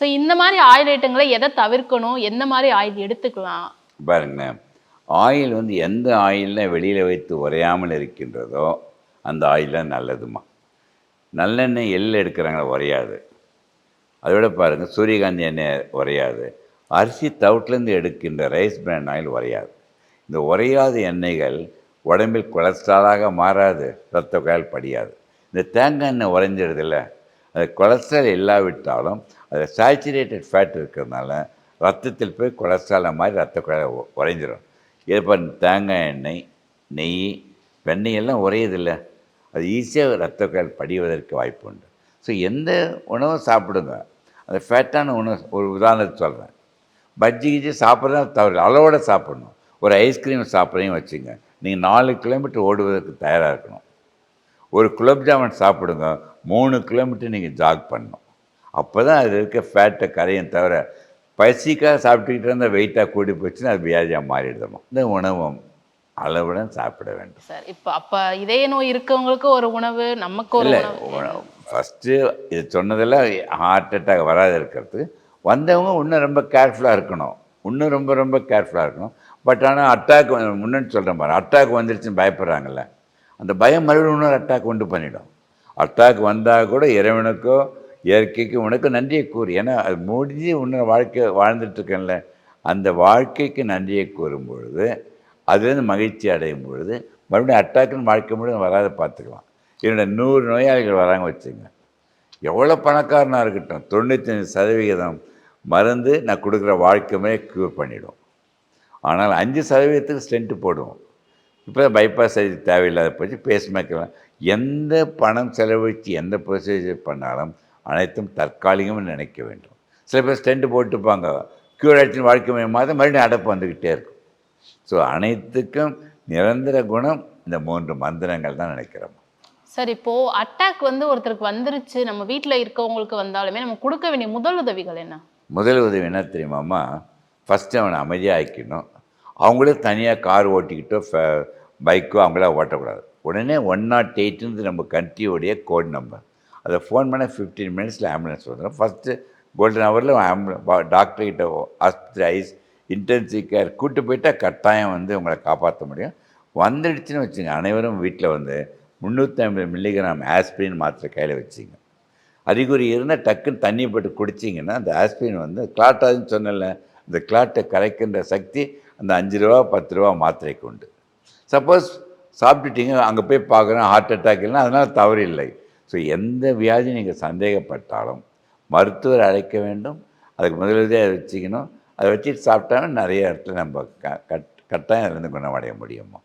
So இந்த மாதிரி oil ஐட்டங்களை எதை தவிர்க்கணும்? எந்த மாதிரி ஆயில் எடுத்துக்கலாம்? பாருங்களேன் ஆயில் வந்து எந்த ஆயிலில் வெளியில் வைத்து உரையாமல் இருக்கின்றதோ அந்த ஆயில் தான் நல்லதுமா நல்லெண்ணெய் எள் எடுக்கிறாங்க உரையாது. அதோட பாருங்கள் சூரியகாந்தி எண்ணெய் உரையாது. அரிசி தவிட்லேருந்து எடுக்கின்ற ரைஸ் பிராண்ட் ஆயில் உரையாது. இந்த உரையாத எண்ணெய்கள் உடம்பில் கொலஸ்ட்ராலாக மாறாது ரத்த குழாயில் படியாது. இந்த தேங்காய் எண்ணெய் உறைஞ்சிடுதில்ல அது கொலஸ்ட்ரால் இல்லாவிட்டாலும் அதில் சேச்சுரேட்டட் ஃபேட் இருக்கிறதுனால ரத்தத்தில் போய் கொலஸ்ட்ராலை மாதிரி ரத்த குழ உ- உறைஞ்சிரும். இப்போ தேங்காய் எண்ணெய் நெய் வெண்ணெய் எல்லாம் அது ஈஸியாக ரத்த குழல் படிவதற்கு வாய்ப்பு உண்டு. ஸோ எந்த உணவும் சாப்பிடுங்க அந்த ஃபேட்டான உணவு ஒரு உதாரணத்தை சொல்கிறேன் பஜ்ஜி கிஜ்ஜி சாப்பிட்றது தவறு அளவோடு சாப்பிடணும். ஒரு ஐஸ்கிரீம் சாப்பிட்றையும் வச்சுங்க நீங்கள் நாலு கிலோமீட்டர் ஓடுவதற்கு தயாராக இருக்கணும். ஒரு குலோப் ஜாமுன் சாப்பிடுங்க மூணு கிலோமீட்டர் நீங்கள் ஜாக் பண்ணணும். அப்போ தான் அது இருக்க ஃபேட்டை கரையும் தவிர பசிக்காக சாப்பிட்டுக்கிட்டு இருந்தால் வெயிட்டாக கூடி போச்சுன்னா அது வியாதியாக மாறிடுதோம் இந்த உணவும் அளவுடன் சாப்பிட வேண்டும். சார் இப்போ அப்போ இதய நோய் இருக்கவங்களுக்கு ஒரு உணவு நமக்கு ஒரு இல்லை உணவு. ஃபஸ்ட்டு இது சொன்னதெல்லாம் ஹார்ட் அட்டாக் வராது இருக்கிறதுக்கு வந்தவங்க இன்னும் ரொம்ப கேர்ஃபுல்லாக இருக்கணும். இன்னும் ரொம்ப ரொம்ப கேர்ஃபுல்லாக இருக்கணும். பட் ஆனால் அட்டாக் முன்னாடி சொல்கிறேன் பாரு அட்டாக் வந்துருச்சுன்னு பயப்படுறாங்கல்ல அந்த பயம் மறுபடியும் இன்னொரு அட்டாக் உண்டு பண்ணிடும். அட்டாக் வந்தால் கூட இறைவனுக்கோ இயற்கைக்கு உனக்கு நன்றியை கூறு. ஏன்னா அது முடிஞ்சு உன்னை வாழ்க்கை வாழ்ந்துட்டுருக்கேன்ல. அந்த வாழ்க்கைக்கு நன்றியை கூறும் பொழுது அதுலேருந்து மகிழ்ச்சி அடையும் பொழுது மறுபடியும் அட்டாக்குன்னு வாழ்க்கை முடியும் வராத பார்த்துக்கலாம். என்னோட நூறு நோயாளிகள் வராங்க வச்சுங்க. எவ்வளோ பணக்காரனாக இருக்கட்டும் தொண்ணூத்தஞ்சு சதவிகிதம் மருந்து நான் கொடுக்குற வாழ்க்கை முறையை க்யூர் பண்ணிவிடும் ஆனால் அஞ்சு சதவீதத்துக்கு ஸ்டென்ட்டு போடுவோம். இப்போ பைபாஸ் சர்ஜரி தேவையில்லாத போச்சு பேஸ் எந்த பணம் செலவழித்து எந்த ப்ரொசீஜர் பண்ணாலும் அனைத்தும் தற்காலிகம்னு நினைக்க வேண்டும். சில பேர் ஸ்டென்ட் போட்டுப்பாங்க. க்யூர் ஆயிடுச்சு வாழ்க்கை மாதிரி மறுபடியும் அடப்பு வந்துக்கிட்டே இருக்கும். ஸோ அனைத்துக்கும் நிரந்தர குணம் இந்த மூன்று மந்திரங்கள் தான் நினைக்கிறோம். சார் இப்போ அட்டாக் வந்து ஒருத்தருக்கு வந்துருச்சு நம்ம வீட்ல இருக்கவங்களுக்கு வந்தாலுமே நம்ம கொடுக்க வேண்டிய முதல் உதவிகள் என்ன? முதல் உதவி என்ன தெரியுமாம்மா ஃபஸ்ட்டு அவனை அமைதியாக ஆக்கிக்கணும் அவங்களே தனியாக கார் ஓட்டிக்கிட்டோ பைக்கோ அவங்களா ஓட்டக்கூடாது. உடனே ஒன் நாட் எயிட்டுன்னு நம்ம கண்ட்ரியோடைய கோட் நம்பர் அதை ஃபோன் பண்ண ஃபிஃப்டீன் மினிட்ஸில் ஆம்புலன்ஸ் வந்துடும் ஃபஸ்ட்டு கோல்டன் ஹவரில் ஆம்புலன் டாக்டர்கிட்ட ஆஸ்பத்திரி ஐஸ் இன்டென்சிவ் கேர் கூட்டு போயிட்டால் கட்டாயம் வந்து உங்களை காப்பாற்ற முடியும். வந்துடுச்சுன்னு வச்சுங்க அனைவரும் வீட்டில் வந்து முந்நூற்றி ஐம்பது மில்லிகிராம் ஆஸ்பிரின் மாத்திரை கையில் வச்சுங்க. அறிகுறி இருந்தால் டக்குன்னு தண்ணி போட்டு குடிச்சிங்கன்னா அந்த ஆஸ்பிரின் வந்து கிளாட்டாதுன்னு சொன்னல அந்த கிளாட்டை கரைக்கின்ற சக்தி அந்த அஞ்சு ரூபா பத்து ரூபா மாத்திரைக்கு உண்டு. சப்போஸ் சாப்பிட்டுட்டீங்க அங்கே போய் பார்க்குறோம் ஹார்ட் அட்டாக் இல்லைன்னா அதனால் தவறு இல்லை. ஸோ எந்த வியாதி நீங்கள் சந்தேகப்பட்டாலும் மருத்துவர் அழைக்க வேண்டும். அதுக்கு முதலுதவியாக அதை வச்சுக்கணும். அதை வச்சுட்டு சாப்பிட்டாலும் நிறைய இடத்துல நம்ம க கட் கட்டாயம் இருந்து குணமடைய முடியுமா?